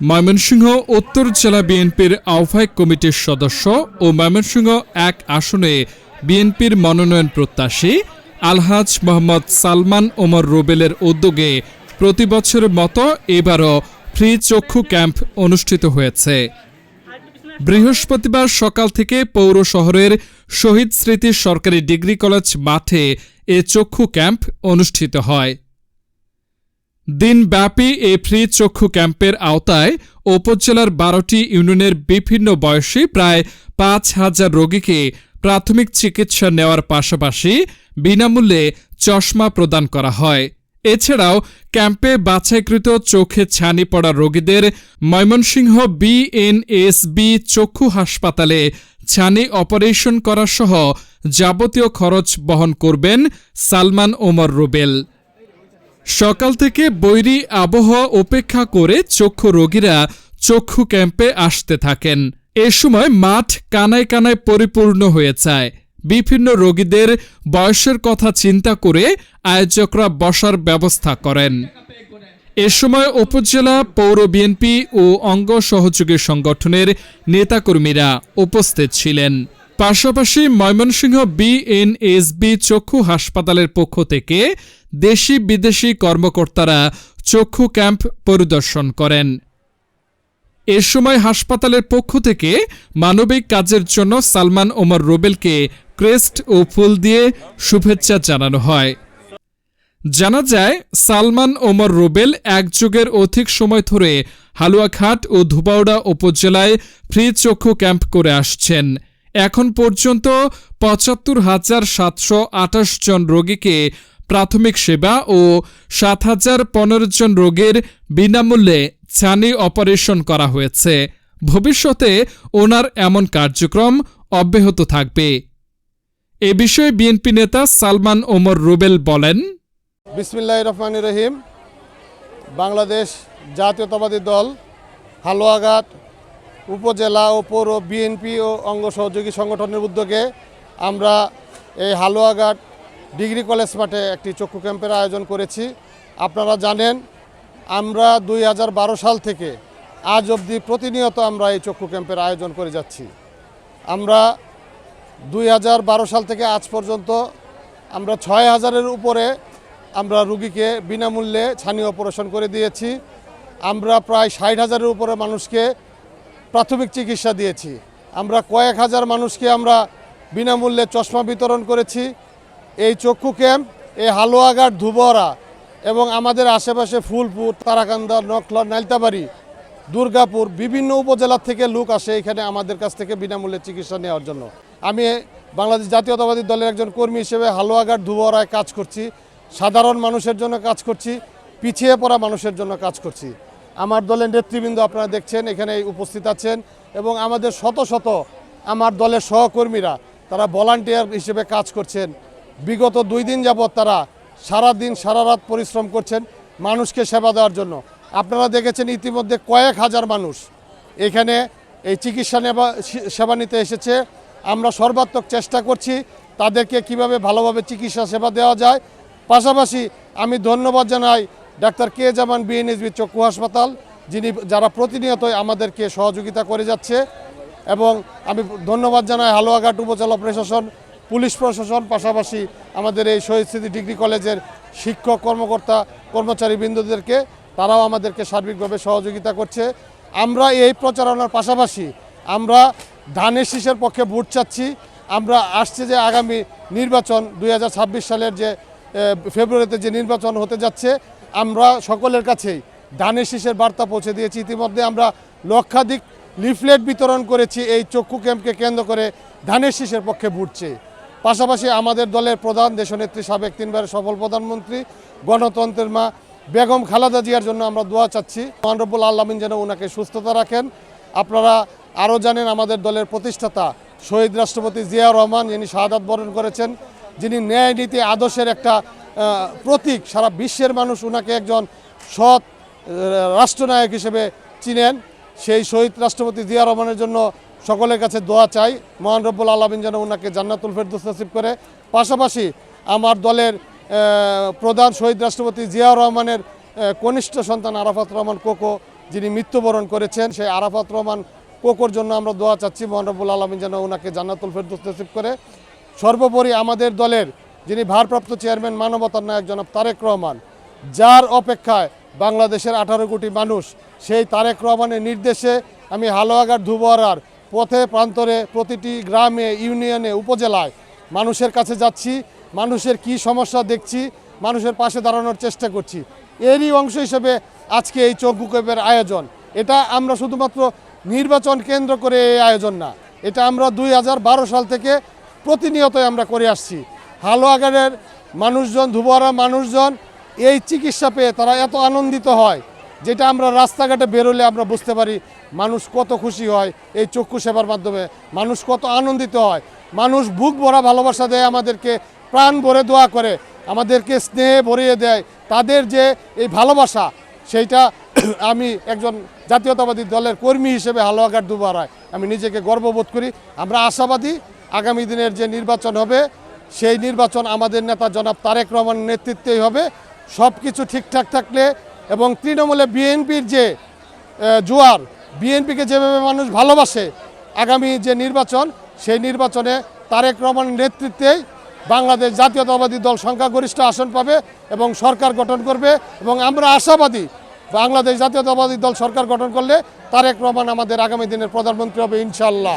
ময়মনসিংহ, উত্তর জেলা বিএনপির আহ্বায়ক কমিটির সদস্য ও ময়মনসিংহ এক আসনে বিএনপির মনোনয়ন প্রত্যাশী আলহাজ মোহাম্মদ সালমান ওমর রুবেলের উদ্যোগে প্রতি বছরের মতো এবারও ফ্রি চক্ষু ক্যাম্প অনুষ্ঠিত হয়েছে। বৃহস্পতিবার সকাল থেকে পৌর শহরের শহীদ স্মৃতি সরকারি ডিগ্রি কলেজ মাঠে এ চক্ষু ক্যাম্প অনুষ্ঠিত হয়। দিনব্যাপী এ ফ্রি চক্ষু ক্যাম্পের আওতায় উপজেলার বারোটি ইউনিয়নের বিভিন্ন বয়সী প্রায় পাঁচ হাজার রোগীকে প্রাথমিক চিকিৎসা নেওয়ার পাশাপাশি বিনামূল্যে চশমা প্রদান করা হয়। এছাড়াও ক্যাম্পে বাছাইকৃত চোখে ছানি পড়া রোগীদের ময়মনসিংহ বিএনএসবি চক্ষু হাসপাতালে ছানি অপারেশন করা সহ যাবতীয় খরচ বহন করবেন সালমান ওমর রুবেল। সকাল থেকে বৈরী আবহাওয়া উপেক্ষা করে চক্ষু রোগীরা চক্ষু ক্যাম্পে আসতে থাকেন। এ সময় মাঠ কানায় কানায় পরিপূর্ণ হয়ে যায়। বিভিন্ন রোগীদের বয়সের কথা চিন্তা করে আয়োজকরা বসার ব্যবস্থা করেন। এ সময় উপজেলা পৌর বিএনপি ও অঙ্গ সহযোগী সংগঠনের নেতাকর্মীরা উপস্থিত ছিলেন। পাশাপাশি ময়মনসিংহ বিএনএসবি চক্ষু হাসপাতালের পক্ষ থেকে দেশি বিদেশি কর্মকর্তারা চক্ষু ক্যাম্প পরিদর্শন করেন। এ সময় হাসপাতালের পক্ষ থেকে মানবিক কাজের জন্য সালমান ওমর রুবেলকে ক্রেস্ট ও ফুল দিয়ে শুভেচ্ছা জানানো হয়। জানা যায়, সালমান ওমর রুবেল এক যুগের অধিক সময় ধরে হালুয়াঘাট ও ধুবাউড়া উপজেলায় ফ্রি চক্ষু ক্যাম্প করে আসছেন। এখন পর্যন্ত পঁচাত্তর হাজার সাতশো আঠাশ জন রোগীকে প্রাথমিক সেবা ও সাত হাজার পনেরো জন রোগীর বিনামূল্যে ছানি অপারেশন করা হয়েছে। ভবিষ্যতে ওনার এমন কার্যক্রম অব্যাহত থাকবে। এ বিষয়ে বিএনপি নেতা সালমান ওমর রুবেল বলেন বিসমিল্লাহ রহমান রহিম। বাংলাদেশ জাতীয়তাবাদী দল, হালুয়াঘাট উপজেলা ও পৌর বিএনপি ও অঙ্গ সহযোগী সংগঠনের উদ্যোগে আমরা এই হালুয়াঘাট ডিগ্রি কলেজ মাঠে একটি চক্ষু ক্যাম্পের আয়োজন করেছি। আপনারা জানেন, আমরা দুই হাজার বারো সাল থেকে আজ অবধি প্রতিনিয়ত আমরা এই চক্ষু ক্যাম্পের আয়োজন করে যাচ্ছি। আমরা দুই হাজার বারো সাল থেকে আজ পর্যন্ত আমরা ছয় হাজারের উপরে আমরা রুগীকে বিনামূল্যে ছানি অপারেশন করে দিয়েছি। আমরা প্রায় ষাট হাজারের উপরে মানুষকে প্রাথমিক চিকিৎসা দিয়েছি। আমরা কয়েক হাজার মানুষকে আমরা বিনামূল্যে চশমা বিতরণ করেছি। এই চক্ষু ক্যাম্প, এই হালুয়াঘাট ধুবরা এবং আমাদের আশেপাশে ফুলপুর, তারাকান্দা নখলা নাইলতাবাড়ি, দুর্গাপুর বিভিন্ন উপজেলার থেকে লোক আসে এখানে আমাদের কাছ থেকে বিনামূল্যে চিকিৎসা নেওয়ার জন্য। আমি বাংলাদেশ জাতীয়তাবাদী দলের একজন কর্মী হিসেবে হালুয়াঘাট ধুবরায় কাজ করছি। সাধারণ মানুষের জন্য কাজ করছি, পিছিয়ে পড়া মানুষের জন্য কাজ করছি। আমার দলের নেতৃবৃন্দ আপনারা দেখছেন এখানে উপস্থিত আছেন এবং আমাদের শত শত আমার দলের সহকর্মীরা, তারা ভলান্টিয়ার হিসেবে কাজ করছেন। বিগত দুই দিন যাবৎ তারা সারা দিন সারা রাত পরিশ্রম করছেন মানুষকে সেবা দেওয়ার জন্য। আপনারা দেখেছেন ইতিমধ্যে কয়েক হাজার মানুষ এখানে এই চিকিৎসা নেবা সেবা নিতে এসেছে। আমরা সর্বাত্মক চেষ্টা করছি তাদেরকে কীভাবে ভালোভাবে চিকিৎসা সেবা দেওয়া যায়। পাশাপাশি আমি ধন্যবাদ জানাই ডাক্তার কে জামান বিএনএসবি চক্ষু হাসপাতাল, যিনি যারা প্রতিনিয়তই আমাদেরকে সহযোগিতা করে যাচ্ছে। এবং আমি ধন্যবাদ জানাই হালুয়াঘাট উপজেলা প্রশাসন, পুলিশ প্রশাসন, পাশাপাশি আমাদের এই শহীদ স্মৃতি ডিগ্রি কলেজের শিক্ষক কর্মকর্তা কর্মচারী বৃন্দদেরকে, তারাও আমাদেরকে সার্বিকভাবে সহযোগিতা করছে। আমরা এই প্রচারণার পাশাপাশি আমরা ধানের শীষের পক্ষে ভোট চাচ্ছি। আমরা আসছে যে আগামী নির্বাচন দু হাজার ছাব্বিশ সালের যে ফেব্রুয়ারিতে যে নির্বাচন হতে যাচ্ছে আমরা সকলের কাছেই ধানের শীষের বার্তা পৌঁছে দিয়েছি। ইতিমধ্যে আমরা লক্ষাধিক লিফলেট বিতরণ করেছি। এই চক্ষু ক্যাম্পকে কেন্দ্র করে ধানের শীষের পক্ষে ভুটছে পাশাপাশি আমাদের দলের প্রধান দেশনেত্রী, সাবেক তিনবারের সফল প্রধানমন্ত্রী, গণতন্ত্রের মা বেগম খালাদা জিয়ার জন্য আমরা দোয়া চাচ্ছি। মহানরবুল আল্লামিন যেন ওনাকে সুস্থতা রাখেন। আপনারা আরও জানেন আমাদের দলের প্রতিষ্ঠাতা শহীদ রাষ্ট্রপতি জিয়া রহমান, যিনি শাহাদাত বরণ করেছেন, যিনি ন্যায় নীতি আদর্শের একটা প্রতীক। সারা বিশ্বের মানুষ ওনাকে একজন সৎ রাষ্ট্রনায়ক হিসেবে চিনেন। সেই শহীদ রাষ্ট্রপতি জিয়া রহমানের জন্য সকলের কাছে দোয়া চাই। মহান রব্বুল আলমিন যেন ওনাকে জান্নাতুল ফেরদৌস নসিব করে। পাশাপাশি আমার দলের প্রধান শহীদ রাষ্ট্রপতি জিয়া রহমানের কনিষ্ঠ সন্তান আরাফাত রহমান কোকো, যিনি মৃত্যুবরণ করেছেন, সেই আরাফাত রহমান কোকোর জন্য আমরা দোয়া চাচ্ছি। মহানবুল আলমী যেন ওনাকে জান্নাতুল ফেরদৌস নসিব করে। সর্বোপরি আমাদের দলের যিনি ভারপ্রাপ্ত চেয়ারম্যান মানবতার নায়ক জনাব তারেক রহমান, যার অপেক্ষায় বাংলাদেশের আঠারো কোটি মানুষ, সেই তারেক রহমানের নির্দেশে আমি হালুয়াঘাট ধুবরার পথে প্রান্তরে প্রতিটি গ্রামে, ইউনিয়নে, উপজেলায় মানুষের কাছে যাচ্ছি, মানুষের কি সমস্যা দেখছি, মানুষের পাশে দাঁড়ানোর চেষ্টা করছি। এরই অংশ হিসেবে আজকে এই চৌকুকেবের আয়োজন। এটা আমরা শুধুমাত্র নির্বাচন কেন্দ্র করে এই আয়োজন না, এটা আমরা দুই হাজার বারো সাল থেকে প্রতিনিয়তই আমরা করে আসছি। হালুয়াঘাটের মানুষজন ধুবরা মানুষজন এই চিকিৎসা পেয়ে তারা এত আনন্দিত হয়, যেটা আমরা রাস্তাঘাটে বেরোলে আমরা বুঝতে পারি মানুষ কত খুশি হয় এই চক্ষু সেবার মাধ্যমে। মানুষ কত আনন্দিত হয়। মানুষ বুক ভরা ভালোবাসা দেয় আমাদেরকে, প্রাণ ভরে দোয়া করে, আমাদেরকে স্নেহে ভরিয়ে দেয়। তাদের যে এই ভালোবাসা, সেইটা আমি একজন জাতীয়তাবাদী দলের কর্মী হিসেবে হালুয়াঘাট দুবারায় আমি নিজেকে গর্ববোধ করি। আমরা আশাবাদী আগামী দিনের যে নির্বাচন হবে সেই নির্বাচন আমাদের নেতা জনাব তারেক রহমানের নেতৃত্বেই হবে। সব কিছু ঠিকঠাক থাকলে এবং তৃণমূলে বিএনপির যে জোয়ার, বিএনপিকে যেভাবে মানুষ ভালোবাসে, আগামী যে নির্বাচন, সেই নির্বাচনে তারেক রহমানের নেতৃত্বেই বাংলাদেশ জাতীয়তাবাদী দল সংখ্যাগরিষ্ঠ আসন পাবে এবং সরকার গঠন করবে এবং আমরা আশাবাদী বাংলাদেশ জাতীয়তাবাদী দল সরকার গঠন করলে তারেক রহমান আমাদের আগামী দিনের প্রধানমন্ত্রী হবে ইনশাল্লাহ